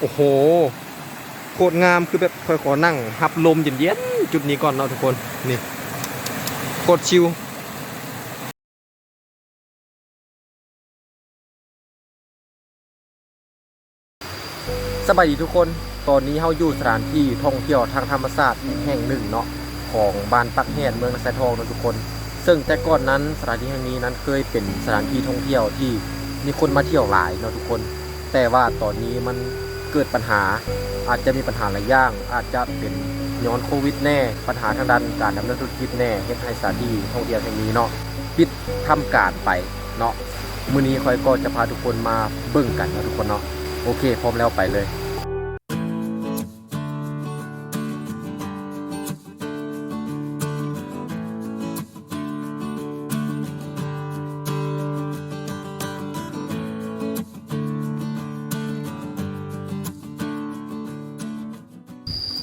โอ้โห โคตรงามคือแบบคอยขอนั่งหับลมเย็นๆจุดนี้ก่อนเนาะทุกคน นี่โคตรชิลสบายดีทุกคน ตอนนี้เฮาอยู่สถานที่ท่องเที่ยวทางธรรมศาสตร์อีกแห่งหนึ่งเนาะของบ้านปักแห่นเมืองนาแสทองเนาะทุกคน ซึ่งแต่ก่อนนั้นสถานที่แห่งนี้นั้นเคยเป็นสถานที่ท่องเที่ยวที่มีคนมาเที่ยวหลายเนาะทุกคน แต่ว่าตอนนี้มัน เกิดปัญหา อาจจะมีปัญหาหลายอย่าง อาจจะเป็นย้อนโควิดแน่ ปัญหาทางด้านการดำเนินธุรกิจแน่เฮ็ดให้สถานที่ท่องเที่ยวแห่งนี้เนาะปิดทำการไปเนาะมื้อนี้คอยก็จะพาทุกคนมาเบิ่งกันนะทุกคนเนาะโอเคพร้อมแล้วไปเลย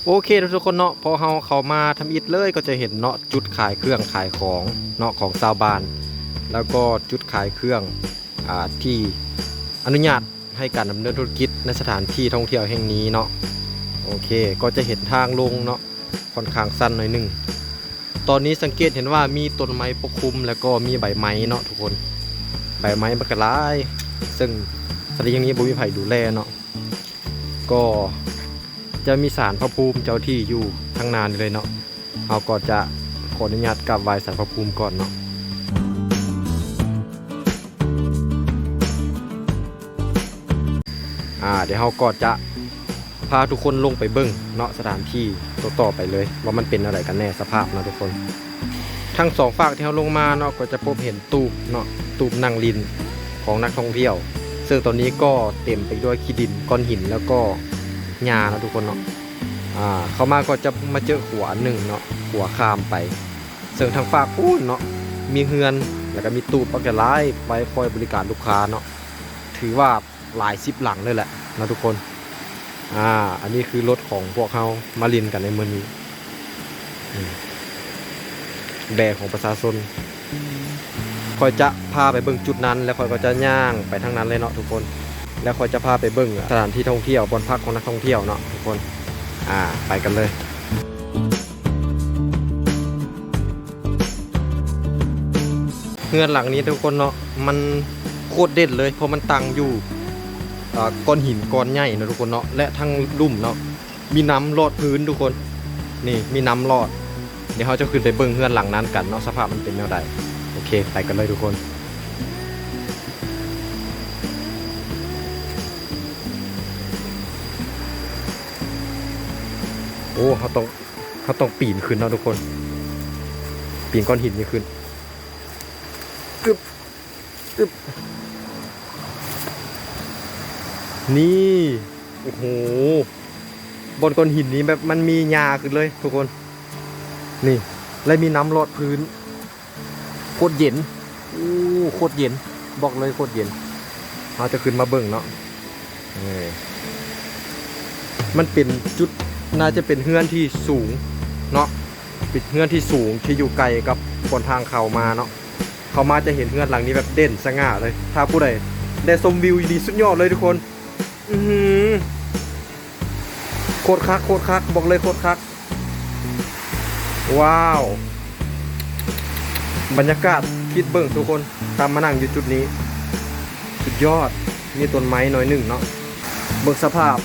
โอเคทุกคนเนาะพอเฮาเขามาทำอิฐเลยก็จะเห็นเนาะจุดขายเครื่องขายของเนาะของชาวบ้าน แล้วก็จุดขายเครื่องอ่าที่อนุญาตให้การดำเนินธุรกิจในสถานที่ท่องเที่ยวแห่งนี้เนาะโอเคก็จะเห็นทางลงเนาะค่อนข้างสั้นหน่อยหนึงตอนนี้สังเกตเห็นว่ามีต้นไม้ปกคลุม แล้วก็มีใบไม้เนาะทุกคนใบไม้บักกะลาย ซึ่งสถานที่แห่งนี้บ่มีไผดูแลเนาะก็ จะมีสารพระภูมิเจ้าที่อยู่ทั้งนานเลยเนาะเราก็จะขออนุญาตกราบไหว้สารพระภูมิก่อนเนาะอ่าเดี๋ยวเราก็จะพาทุกคนลงไปเบิ้งเนาะสถานที่ต่อๆไปเลย ว่ามันเป็นอะไรกันแน่สภาพเนาะทุกคน ทั้งสองฝากที่เราลงมาเนาะก็จะพบเห็นตูบเนาะตูบนั่งลินของนักท่องเที่ยว ซึ่งตอนนี้ก็เต็มไปด้วยขี้ดินก้อนหินแล้วก็ หญ้าเนะทุกคนเนาะอ่าเขามาก็จะมาเจอหัวหนึ่งเนาะหัวคามไปซึ่งทางฝากพูนเนาะมีเฮือนแล้วก็มีตู้ปักกะไลไว้คอยบริการลูกค้าเนาะถือว่าหลายสิบหลังเลยแหละนะทุกคนอ่าอันนี้คือรถของพวกเขามาลินกันในเมืองนี้แบกของประชาชนคอยจะพาไปเบิ่งจุดนั้น แล้วคอยก็จะย่างไปทางนั้นเลยเนาะทุกคน แล้วคอยจะพาไปเบิ่งสถานที่ท่องเที่ยวบนพักของนักท่องเที่ยวเนาะทุกคนอ่าไปกันเลยเฮือนหลังนี้ทุกคนเนาะมันโคตรเด็ดเลยเพราะมันตั้งอยู่ก้อนหินก้อนใหญ่นะทุกคนเนาะและทั้งลุ่มเนาะมีน้ำลอดพื้นทุกคนนี่มีน้ำลอด เดี๋ยวเราจะขึ้นไปเบิ่งเฮือนหลังนั้นกันเนาะสภาพมันเป็นแนวใดโอเค ไปกันเลยทุกคน โอ้เขาต้องเขาต้องปีนขึ้นนะทุกคน ปีนก้อนหินนี่ขึ้นอึบอึบนี่โอ้โหบนก้อนหินนี้แบบมันมีหญ้าขึ้นเลย ทุกคน นี่และมีน้ำลอดพื้นโคตรเย็นโอ้โคตรเย็น บอกเลยโคตรเย็นเราจะขึ้นมาเบิ่งเนาะนี่มันเป็นจุด น่าจะเป็นเฮือนที่สูงเนาะปิดเฮือนที่สูงที่อยู่ไกลกับบนทางเขามาเนาะเขามาจะเห็นเฮือนหลังนี้แบบเด่นสง่าเลย ถ้าผู้ใดได้ชมวิวดีสุดยอดเลยทุกคน อือหือโคตรคักโคตรคักบอกเลยโคตรคัก ว้าว บรรยากาศคิดเบิ่งทุกคนตามมานั่งอยู่จุดนี้ สุดยอดมีต้นไม้หน่อยหนึ่งเนาะเบิ่งสภาพ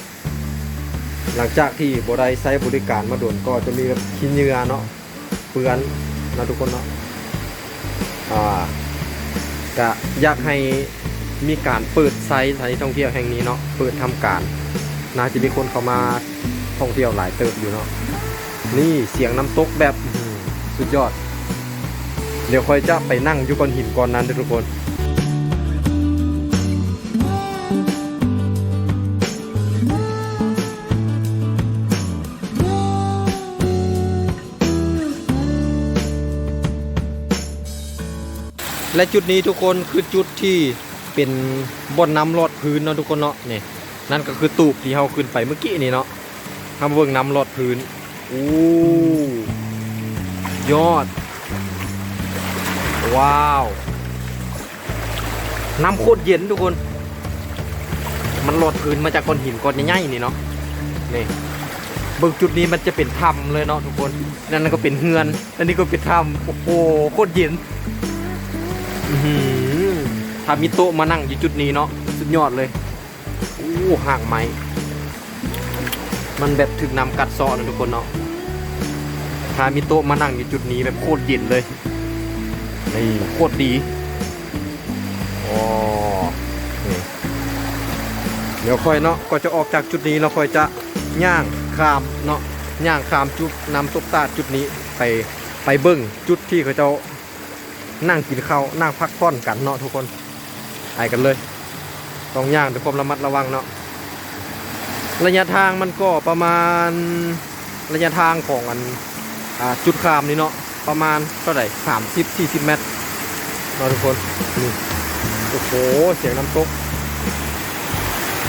หลังจากที่บได้ใช้บริการมาโดนก็จะมีแบบขี้เหงื่อเนาะเปื้อนนะทุกคนเนาะอ่าก็อยากให้มีการเปิดไซต์สถานที่ท่องเที่ยวแห่งนี้เนาะเปิดทำการน่าจะมีคนเข้ามาท่องเที่ยวหลายเติบอยู่เนาะนี่เสียงน้ำตกแบบสุดยอด เดี๋ยวค่อยจะไปนั่งอยู่ก้อนหินก้อนนั้นด้อทุกคน และจุดนี้ทุกคนคือจุดที่เป็นบ่อนน้ำลอดพื้นเนาะทุกคนเนาะนี่นั่นก็คือตูบที่เราขึ้นไปเมื่อกี้นี่เนาะทำเบิ่งน้ำลอดพื้นอู้ยอด ว้าว น้ำโคตรเย็นทุกคน มันหลดพื้นมาจากก้อนหินก้อนใหญ่ๆนี่เนาะนี่เบิ่งจุดนี้มันจะเป็นถ้ำเลยเนาะทุกคน นั่นก็เป็นเฮือน อันนี้ก็เป็นถ้ำโอ้โหโคตรเย็น ถ้ามีโต๊ะมานั่งอยู่จุดนี้เนาะสุดยอดเลยโอ้ห่างไม้มันแบบถึงน้ำกัดซาะนะทุกคนเนาะถ้ามีโต๊ะมานั่งอยู่จุดนี้แบบโคตรเย็นเลยนี่โคตรดีอ๋อเดี๋ยวค่อยเนาะก็จะออกจากจุดนี้เราค่อยจะย่างขามเนาะย่างขามจุดนำตกตาจุดนี้ไปไปเบิ้งจุดที่เขาจะ นั่งกินข้าวนั่งพักผ่อนกันเนาะทุกคนไปกันเลยต้องย่างด้วยความระมัดระวังเนาะระยะทางมันก็ประมาณระยะทางของอันอจุดขามนี่เนาะประมาณเท่าไหร่สามสิบสี่สิบเมตรเนาะทุกคนนี่โอ้โหเสียงน้ำตก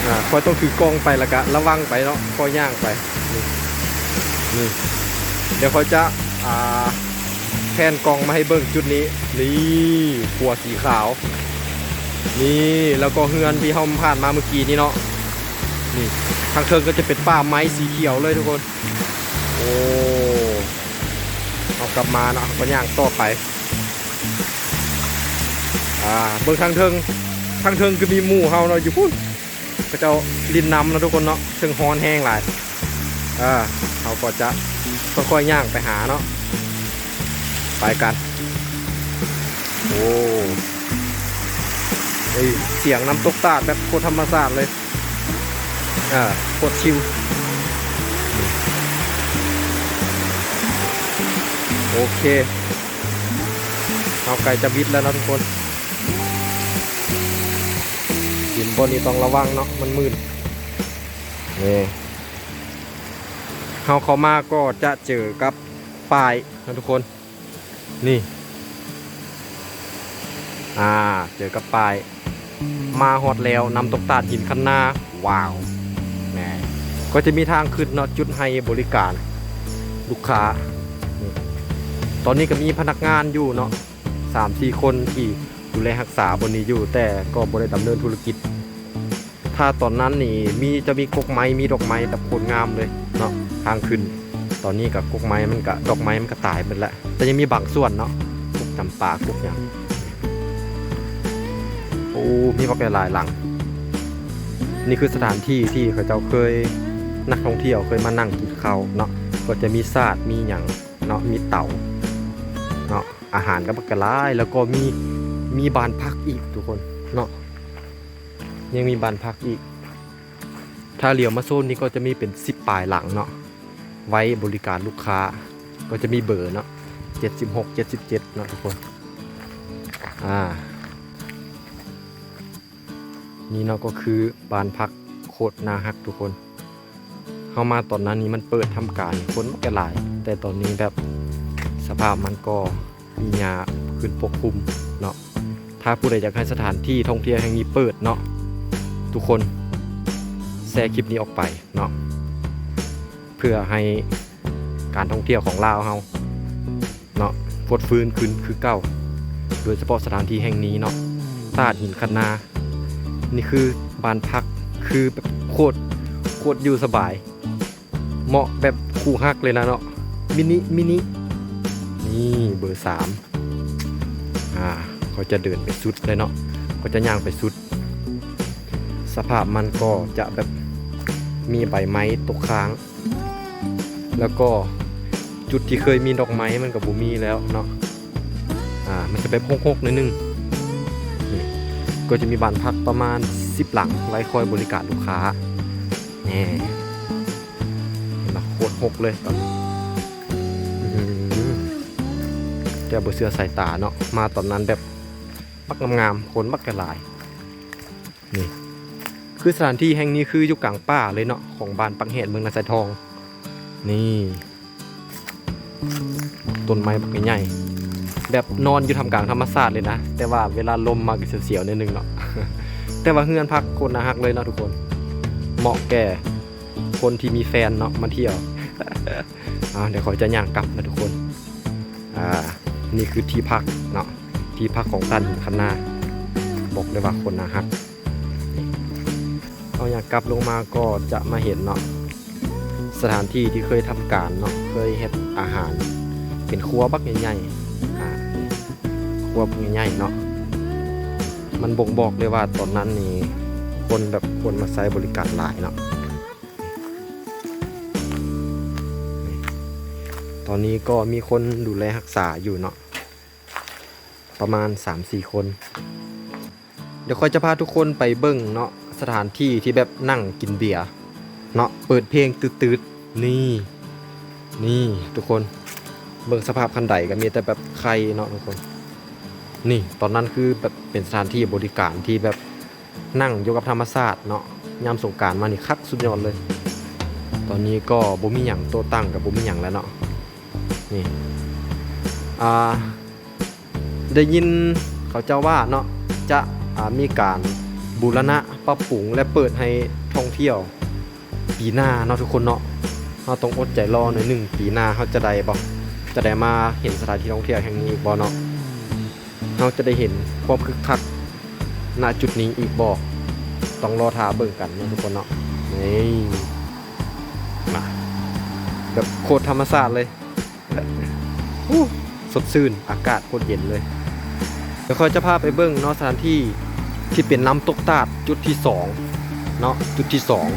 อ่าคอยต้องถือกล้องไปล้วก็ระวังไปเนาะคอยย่างไปนี่นี่เดี๋ยวคอยจะอ่า แพนกล้องมาให้เบิ่งจุดนี้ นี่ขัวสีขาว นี่แล้วก็เฮือนที่เฮาผ่านมาเมื่อกี้นี่เนาะนี่ทางเทิงก็จะเป็นป่าไม้สีเขียวเลยทุกคน โอ้เอากลับมาเนาะก็ย่างต่อไปอ่าเบิ่งทางเทิงทางเทิงก็มีหมู่เฮาเนาะอยู่พุ่นก็จะลินน้ำนะทุกคนเนาะซึ่งฮอนแห้งหลายอ่าเขาก็จะค่อยๆย่างไปหาเนาะ ไปกัน โอ้เฮ้ยเสียงน้ำตกตาดแบบโคตรธรรมชาติเลย อ่าโคตรชิวโอเคเอาไก่จะบิดแล้วนะทุกคนหินบนนี้ต้องระวังเนาะมันมืดนี่เขาเข้ามาก็จะเจอกับป้ายนะทุกคน นี่ อ่า เจอกับป้าย มาฮอดแล้วนำตกตาดหินคันนาว้าวแหมก็จะมีทางขึ้นเนาะจุดให้บริการ ลูกค้า ตอนนี้ก็มีพนักงานอยู่เนาะสามสี่คนที่ดูแลรักษาบนนี้อยู่ แต่ก็บริดำเนินธุรกิจ ถ้าตอนนั้นนี่มีจะมีกกไม้มีดอกไม้แบบโคตรงามเลยเนาะทางขึ้น ตอนนี้กับกุกไม้มันก็ดอกไม้มันก็ตายหมดแล้วแต่ยังมีบางส่วนเนาะกุกจำปากุกอย่างโอ้มีบักหลายหลัง นี่คือสถานที่ที่เขาเจ้าเคยนักท่องเที่ยวเคยมานั่งกินข้าวเนาะก็จะมีซาดมีหยังเนาะมีเต่าเนาะอาหารก็บักกะลายแล้วก็มีมีบานพักอีกทุกคนเนาะยังมีบานพักอีก ถ้าเหลียวมาโซนนี้ก็จะมีเป็นสิบปลายหลังเนาะ ไว้บริการลูกค้า ก็จะมีเบอร์เนาะเจ็ดสิบหกเจ็ดสิบเจ็ดเนาะทุกคน อ่า นี่เนาะก็คือบ้านพักโคตรนาฮักทุกคนเข้ามาตอนนั้นนี้มันเปิดทำการคนมันก็หลาย แต่ตอนนี้แบบสภาพมันก็มีหญ้าขึ้นปกคลุมเนาะถ้าผู้ใดอยากให้สถานที่ท่องเที่ยวแห่งนี้เปิดเนาะทุกคนแชร์คลิปนี้ออกไปเนาะ พื่อให้การท่องเที่ยวของลาวเฮาเนาะฟดฟื้นขึ้นคือเก่า โดยเฉพาะสถานที่แห่งนี้เนาะตาดหินคันนา นี่คือบ้านพักคือแบบโคตรโคตรอยู่สบาย เหมาะแบบคู่ฮักเลยนะเนาะมินิมินินี่เบอร์สามอ่าเขาจะเดินไปสุดเลยเนาะเขาจะย่างไปสุด สภาพมันก็จะแบบมีใบไม้ตกค้าง แล้วก็จุดที่เคยมีดอกไม้มันกับบูมีแล้วเนาะอ่ามันจะแบบหกๆนิดนึงก็จะมีบ้านพักประมาณ 10 หลังไว้คอยบริการลูกค้าแน่เห็นไหมโคตรหกเลยตอนนี้อื้อหือแต่บเสือสายตาเนาะมาตอนนั้นแบบปักงามๆคนมักกระลายนี่คือสถานที่แห่งนี้คืออยู่กลางป่าเลยเนาะของบ้านปังเหตุเมืองนาไซทอง นี่ต้นไม้บักใหญ่แบบนอนอยู่ทำกลางธรรมชาติเลยนะ แต่ว่าเวลาลมมาก็เสียวๆนิดนึงเนาะแต่ว่าเฮือนพักคนนะฮักเลยเนาะทุกคน เหมาะแก่คนที่มีแฟนเนาะมาเที่ยวอ่าเดี๋ยวขอจะย่างกลับนะทุกคนอ่านี่คือที่พักเนาะที่พักของตันคันนาบอกเลยว่าคนนะฮักเอาอยากกลับลงมาก็จะมาเห็นเนาะ สถานที่ที่เคยทำการเนาะเคยเฮ็ดอาหาร เป็นครัวบักใหญ่ๆอ่าครัวบักใหญ่ๆเนาะมันบ่งบอกเลยว่าตอนนั้นนี่คนแบบคนมาใช้บริการหลายเนาะตอนนี้ก็มีคนดูแลรักษาอยู่เนาะประมาณ 3-4 คน เดี๋ยวค่อยจะพาทุกคนไปเบิ้งเนาะสถานที่ที่แบบนั่งกินเบียร์เนาะเปิดเพลงตืดๆ นี่ นี่ทุกคน เบิ่งสภาพคันไดก็มีแต่แบบใครเนาะทุกคน นี่ตอนนั้นคือแบบเป็นสถานที่บริการที่แบบนั่งอยู่กับธรรมชาติเนาะยามสงการมานี่คักสุดยอดเลย ตอนนี้ก็บ่มีหยังโตตั้งกับบ่มีหยังแล้วเนาะนี่อ่าได้ยินเขาเจ้าว่าเนาะจะมีการบูรณะปรับปรุงและเปิดให้ท่องเที่ยว ปีหน้าเนาะทุกคนเนาะ เราต้องอดใจรอหน่อยหนึ่งปีหน้าเขาจะได้บ่จะได้มาเห็นสถานที่ท่องเที่ยวแห่งนี้อีกบ่เนาะเราจะได้เห็นความคึกคักณจุดนี้อีกบ่ต้องรอท่าเบิ่งกันนะทุกคนเนาะนี่มาแบบโคตรธรรมชาติเลยอู้สดชื่นอากาศโคตรเย็นเลยเดี๋ยวคอยจะพาไปเบิ่งเนาะสถานที่ที่เป็นน้ำตกตาดจุดที่สองเนาะจุดที่สอง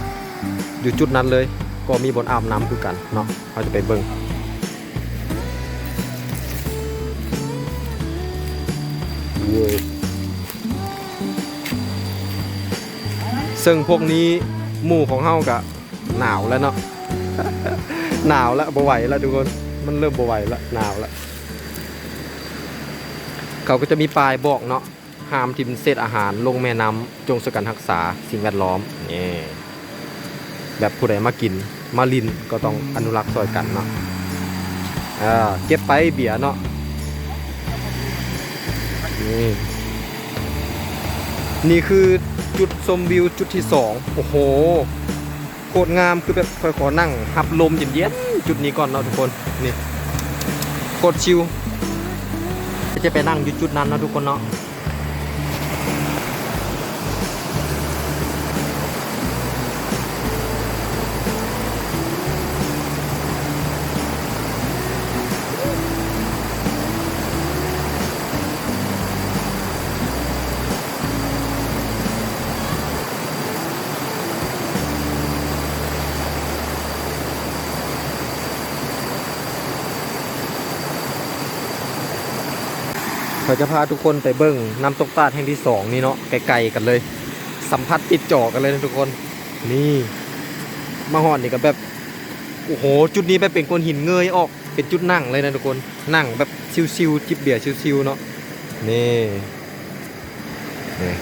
อยู่จุดนั้นเลย ก็มีบนอาบน้ำคือกันเนาะเราจะไปเบิ่งซึ่งพวกนี้หมู่ของเฮากะหนาวแล้วเนาะหนาวแล้วบ่ไหวแล้วทุกคนมันเริ่มบ่ไหวแล้วหนาวแล้วเขาก็จะมีป้ายบอกเนาะห้ามทิมเศษอาหารลงแม่น้ำจงสกันรักษาสิ่งแวดล้อมนี่แบบผู้ใดมากิน มาลินก็ต้องอนุรักษ์ซอยกันเนาะอ่าเก็บไปเบียเนาะนี่นี่คือจุดชมวิวจุดที่สองโอ้โหโคตรงามคือแบบคอยขอนั่งหับลมเย็นๆจุดนี้ก่อนเนาะทุกคนนี่โคตรชิลจะไปนั่งอยู่จุดนั้นนะทุกคนเนาะ เขาจะพาทุกคนไปเบิ้งน้ำตกตาดแห่งที่สองนี่เนาะไกลๆกันเลย สัมผัสติดจ่อกันเลยนะทุกคน นี่มาหอนนี่ก็แบบโอ้โหจุดนี้แบบเป็นคนหินเงยออกเป็นจุดนั่งเลยนะทุกคนนั่งแบบชิวๆจิบเบียร์ชิวๆเนาะนี่นี่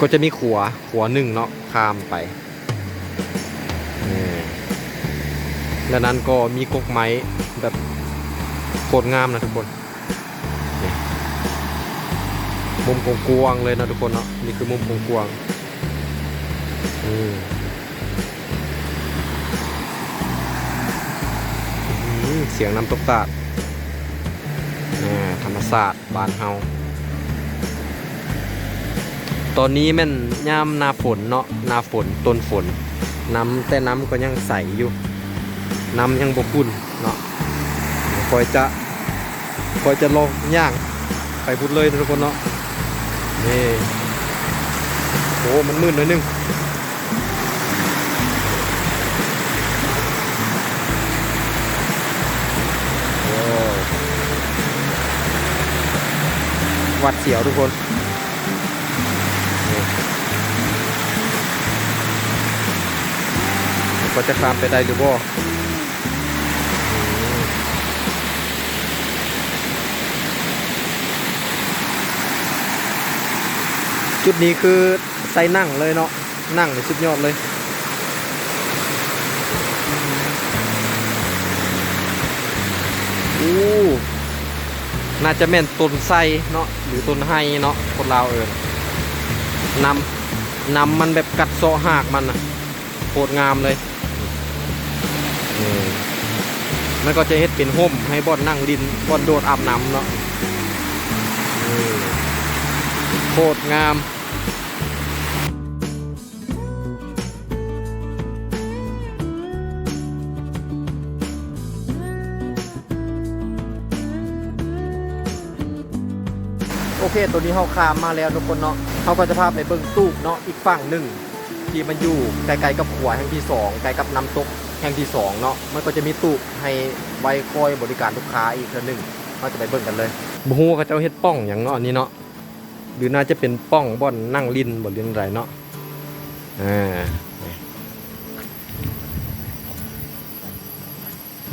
ก็จะมีขัวขัวหนึ่งเนาะข้ามไปนี่แล้วนั้นก็มีกกไม้แบบโคตรงามนะทุกคน มุมกวางๆเลยนะทุกคนเนาะนี่คือมุมกวางๆอืมเสียงน้ำตกตาดธรรมศาสตร์บานเฮาตอนนี้แม่นย่ามหนาฝนเนาะหนาฝนต้นฝน น้ำแต่น้ำก็ยังใสอยู่ น้ำยังบกุ่นเนาะคอยจะคอยจะลองย่างไปพูดเลยทุกคนเนาะ นี่โอ้มันมืดหน่อยนึงวัดเสียวทุกคนก็จะข้ามไปได้หรือบ่ จุดนี้คือใส่นั่งเลยเนาะนั่งในสุดยอดเลยอู้น่าจะแม่นต้นไทรเนาะหรือต้นไฮเนาะคนลาวเอิญนำนำมันแบบกัดเซาะหากมันอะโคตรงามเลยมมันก็จะเฮ็ดเป็นห่มให้บอนนั่งดินบอนโดดอาบน้ำเนาะ โคตรงาม โอเค ตัวนี้เขาคามมาแล้วทุกคนเนาะเขาก็จะพาไปเบิ่งตู้เนาะอีกฝั่งหนึ่งที่มันอยู่ไกลๆกับขววแห่งที่2ไกลกับน้ำตกแห่งที่2เนาะมันก็จะมีตู้ให้ไว้คอยบริการลูกค้าอีกเท่อนึงเราจะไปเบิ่งกันเลยบูฮูเขาจะเฮ็ดป้องอย่างเนาะนี่เนาะ หรือน่าจะเป็นป้องบ่อนนั่งลินบ่เรียนไรเนาะอ่า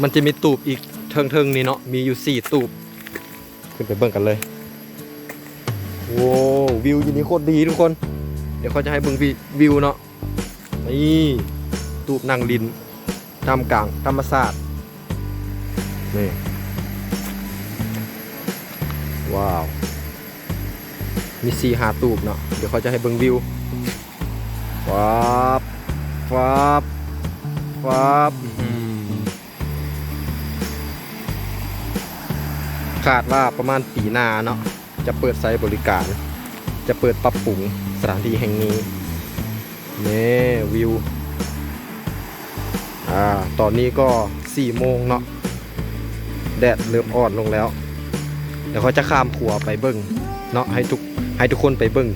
มันจะมีตูบอีกเทิงๆนี่เนาะมีอยู่สี่ตูบขึ้นไปเบิ่งกันเลยโว้วิวอยู่นี่โคตรดีทุกคน เดี๋ยวเขาจะให้เบิ่งวิวิวเนาะนี่ตูบนางลินทำกลางธรรมศาสตร์นี่ว้าว มีสี่หาตูบเนาะเดี๋ยวเขาจะให้เบิ่งวิวฟ้าบฟ้าบฟ้าบอืมคาดว่าประมาณปีหน้าเนาะจะเปิดไซต์บริการ จะเปิดปรับปรุงสถานที่แห่งนี้นี่วิวอ่าตอนนี้ก็4โมงเนาะแดดเริ่มอ่อนลงแล้ว เดี๋ยวเขาจะข้ามขัวไปเบิ้งเนาะให้ทุก ให้ทุกคนไปเบิ้ง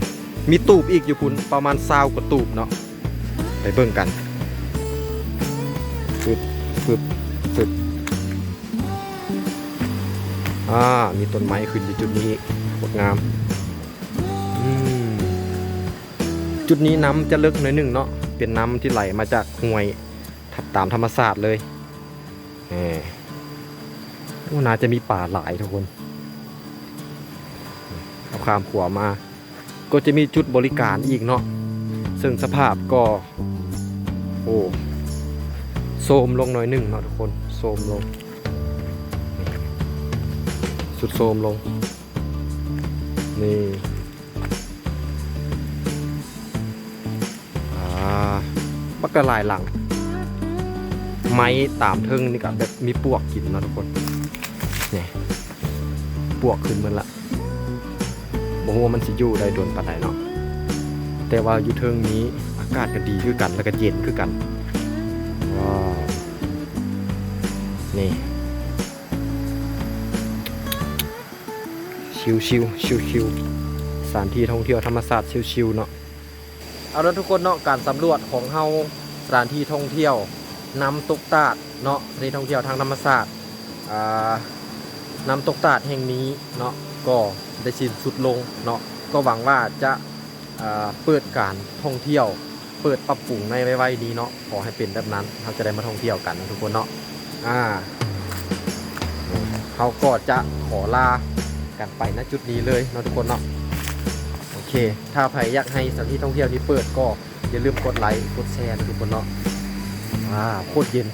มีตูบอีกอยู่คุณประมาณซาวกว่าตูบเนาะไปเบิ้งกันฟึบฟึบฟึบอ่ามีต้นไม้ขึ้นอยู่จุดนี้งดงามอืมจุดนี้น้ำจะลึกหน่อยหนึ่งเนาะเป็นน้ำที่ไหลมาจากห้วยทับตามธรรมศาสตร์เลยแหมว่น่าจะมีป่าหลายทุกคน ข้ามขัวมา ก็จะมีจุดบริการอีกเนาะซึ่งสภาพก็ โอ้โทรมลงหน่อยหนึ่งเนาะทุกคนโทรมลง สุดโทรมลง นี่อ่าบักกะลายหลัง ไม้ตามเทิงนี่ก็แบบมีปวกกินเนาะทุกคนนี่ปวกขึ้นมันละ บ่ฮู้ว่ามันสิอยู่ได้โดนปานใดเนาะแต่ว่าอยู่เทิงนี้อากาศก็ดีคือกันแล้วก็เย็นคือกันว้าวนี่ชิวชิวชิวชิวสถานที่ท่องเที่ยวธรรมศาสตร์ชิวชิวเนาะเอาละทุกคนเนาะการสำรวจของเฮาสถานที่ท่องเที่ยวน้ำตกตาดเนาะสถานที่ท่องเที่ยวทางธรรมศาสตร์น้ำตกตาดแห่งนี้เนาะ ก็ได้สิ้นสุดลงเนาะก็หวังว่าจะเปิดการท่องเที่ยว เปิดปรับปรุงในไวๆนี้เนาะขอให้เป็นแบบนั้นเราจะได้มาท่องเที่ยวกันทุกคนเนาะอ่าเขาก็จะขอลากันไปณจุดนี้เลยเนาะทุกคนเนาะโอเค ถ้าใครอยากให้สถานที่ท่องเที่ยวนี้เปิดก็อย่าลืมกดไลค์กดแชร์นะทุกคนเนาะอ่าโคตรเย็น